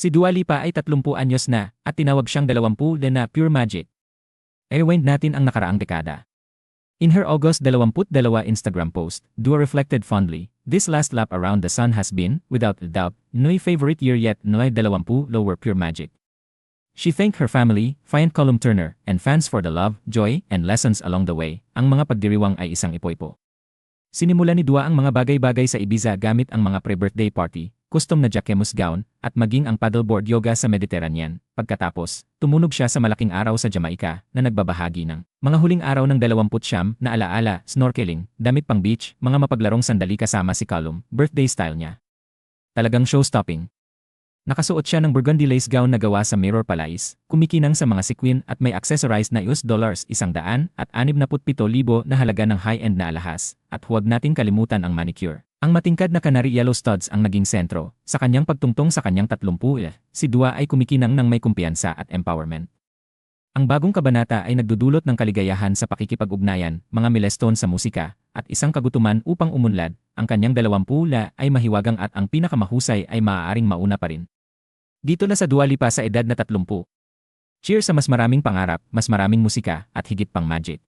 Si Dua Lipa ay 30 anyos na at tinawag siyang 20 na pure magic. Rewind natin ang nakaraang dekada. In her August 22 Instagram post, Dua reflected fondly, This last lap around the sun has been, without a doubt, my favorite year yet noy 20 lower pure magic. She thanked her family, Fiant Column Turner, and fans for the love, joy, and lessons along the way. Ang mga pagdiriwang ay isang ipoipo. Sinimula ni Dua ang mga bagay-bagay sa Ibiza gamit ang mga pre-birthday party, custom na Jacquemus gown, at maging ang paddleboard yoga sa Mediterranean. Pagkatapos, tumunog siya sa malaking araw sa Jamaica na nagbabahagi ng mga huling araw ng 20 na alaala, snorkeling, damit pang beach, mga mapaglarong sandali kasama si Callum, birthday style niya. Talagang show-stopping. Nakasuot siya ng burgundy lace gown na gawa sa Mirror Palais, kumikinang sa mga sequin at may accessorized na US dollars isang daan at 67,000 na halaga ng high-end na alahas. At huwag nating kalimutan ang manicure. Ang matingkad na canary yellow studs ang naging sentro. Sa kanyang pagtungtong sa kanyang 30, si Dua ay kumikinang ng may kumpiyansa at empowerment. Ang bagong kabanata ay nagdudulot ng kaligayahan sa pakikipag-ugnayan, mga milestone sa musika, at isang kagutuman upang umunlad, ang kanyang dalawampula ay mahiwagang at ang pinakamahusay ay maaaring mauna pa rin. Dito na sa Dua Lipa sa edad na 30. Cheers sa mas maraming pangarap, mas maraming musika, at higit pang magic.